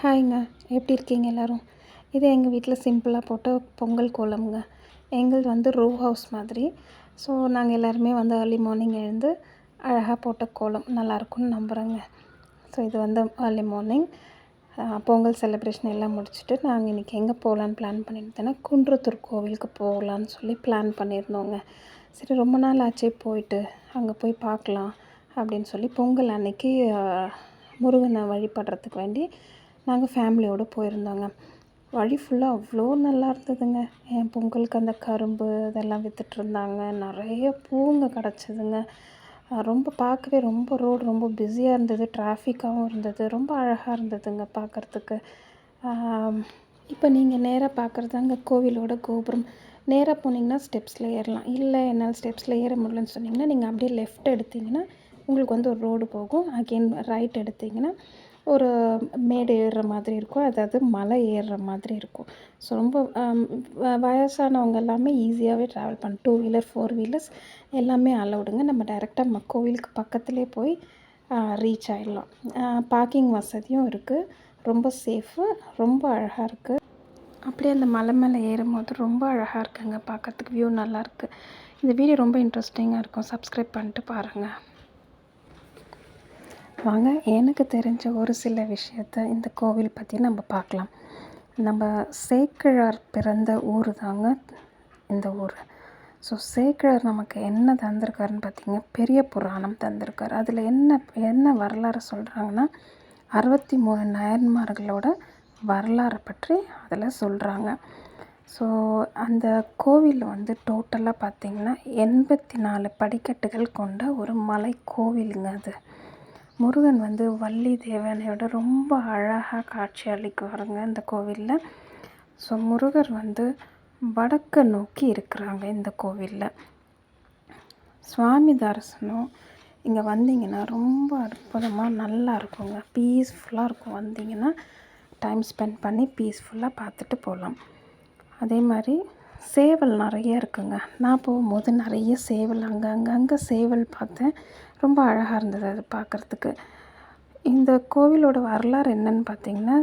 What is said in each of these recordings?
ஹாய்ங்க எப்படி இருக்கீங்க எல்லோரும்? இது எங்கள் வீட்டில் சிம்பிளாக போட்ட பொங்கல் கோலம்ங்க. எங்களுது வந்து ரோ ஹவுஸ் மாதிரி. ஸோ நாங்கள் எல்லாருமே வந்து ஏர்லி மார்னிங் எழுந்து அழகாக போட்ட கோலம். நல்லாயிருக்கும்னு நம்புகிறேங்க ஸோ இது வந்து ஏர்லி மார்னிங் பொங்கல் செலிப்ரேஷன் எல்லாம் முடிச்சுட்டு நாங்கள் இன்றைக்கி எங்கே போகலான்னு பிளான் பண்ணியிருந்தேன்னா குன்றத்தூர் கோவிலுக்கு போகலான்னு சொல்லி பிளான் பண்ணியிருந்தோங்க. சரி ரொம்ப நாள் ஆச்சே போயிட்டு அங்கே போய் பார்க்கலாம் அப்படின்னு சொல்லி பொங்கல் அன்னைக்கு முருகனை வழிபடுறதுக்கு வேண்டி நாங்கள் ஃபேமிலியோடு போயிருந்தோங்க. வழி ஃபுல்லாக அவ்வளோ நல்லா இருந்ததுங்க. என் பொங்கலுக்கு அந்த கரும்பு இதெல்லாம் விற்றுட்ருந்தாங்க நிறைய பூங்க கிடச்சிதுங்க. ரொம்ப பார்க்கவே ரொம்ப ரோடு ரொம்ப பிஸியாக இருந்தது. டிராஃபிக்காகவும் இருந்தது. ரொம்ப அழகாக இருந்ததுங்க பார்க்குறதுக்கு. இப்போ நீங்கள் நேராக பார்க்குறதாங்க கோவிலோட கோபுரம். நேராக போனீங்கன்னா ஸ்டெப்ஸில் ஏறலாம். இல்லை என்னால் ஸ்டெப்ஸில் ஏற முடியலன்னு சொன்னிங்கன்னா நீங்கள் அப்படியே லெஃப்ட் எடுத்திங்கன்னா உங்களுக்கு வந்து ஒரு ரோடு போகும். அகெயின் ரைட் எடுத்திங்கன்னா ஒரு மேடு ஏறுற மாதிரி இருக்கும். அதாவது மலை ஏறுற மாதிரி இருக்கும். ஸோ ரொம்ப வயசானவங்க எல்லாமே ஈஸியாகவே ட்ராவல் பண்ண டூ வீலர் ஃபோர் வீலர்ஸ் எல்லாமே அலௌடுங்க நம்ம டைரெக்டாக ம கோவிலுக்கு பக்கத்துலேயே போய் ரீச் ஆகிடலாம் பார்க்கிங் வசதியும் இருக்குது ரொம்ப சேஃபு ரொம்ப அழகாக இருக்குது அப்படியே அந்த மலை மேலே ஏறும்போது ரொம்ப அழகாக இருக்குங்க. பார்க்கறதுக்கு வியூ நல்லாயிருக்கு இந்த வீடியோ ரொம்ப இன்ட்ரெஸ்டிங்காக இருக்கும். சப்ஸ்கிரைப் பண்ணிட்டு பாருங்கள் வாங்க எனக்கு தெரிஞ்ச ஒரு சில விஷயத்த இந்த கோவில் பற்றி நம்ம பார்க்கலாம். நம்ம சேக்கிழார் பிறந்த ஊர் தாங்க இந்த ஊர். ஸோ சேக்கிழார் நமக்கு என்ன தந்திருக்காருன்னு பார்த்தீங்க பெரிய புராணம் தந்திருக்கார். அதில் என்ன என்ன வரலாறு சொல்கிறாங்கன்னா அறுபத்தி மூணு நயன்மார்களோட வரலாறை பற்றி அதில் சொல்கிறாங்க ஸோ அந்த கோவில் வந்து டோட்டலாக பார்த்திங்கன்னா எண்பத்தி நாலு படிக்கட்டுகள் கொண்ட ஒரு மலை கோவிலுங்க அது. முருகன் வந்து வள்ளி தேவனையோட ரொம்ப அழகாக காட்சி அளிக்குவாருங்க இந்த கோவிலில். ஸோ முருகர் வந்து வடக்கை நோக்கி இருக்கிறாங்க இந்த கோவிலில். சுவாமி தரிசனம் இங்கே வந்தீங்கன்னா ரொம்ப அற்புதமாக நல்லா இருக்குங்க. பீஸ்ஃபுல்லாக இருக்கும் வந்தீங்கன்னா டைம் ஸ்பெண்ட் பண்ணி பீஸ்ஃபுல்லாக பார்த்துட்டு போகலாம். அதே மாதிரி சேவல் நிறைய இருக்குங்க. நான் போகும்போது நிறைய சேவல் அங்கே அங்கே அங்கே சேவல் பார்த்தேன். ரொம்ப அழகாக இருந்தது அது பார்க்குறதுக்கு. இந்த கோவிலோட வரலாறு என்னன்னு பார்த்தீங்கன்னா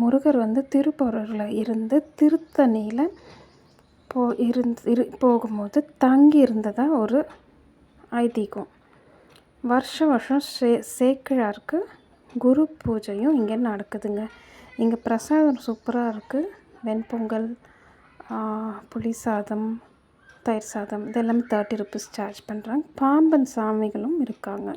முருகர் வந்து திருப்பூரில் இருந்து திருத்தணியில் போ இருந்து இரு போகும்போது தங்கி இருந்ததாக ஒரு ஐதீகம். வருஷம் வருஷம் சே சேக்கிழாருக்கு குரு பூஜையும் இங்கே நடக்குதுங்க. இங்கே பிரசாதம் சூப்பராக இருக்குது வெண்பொங்கல் புளி சாதம் தயிர் சாதம் இதெல்லாமே தேர்ட்டி ருபீஸ் சார்ஜ் பண்ணுறாங்க பாம்பன் சாமிகளும் இருக்காங்க.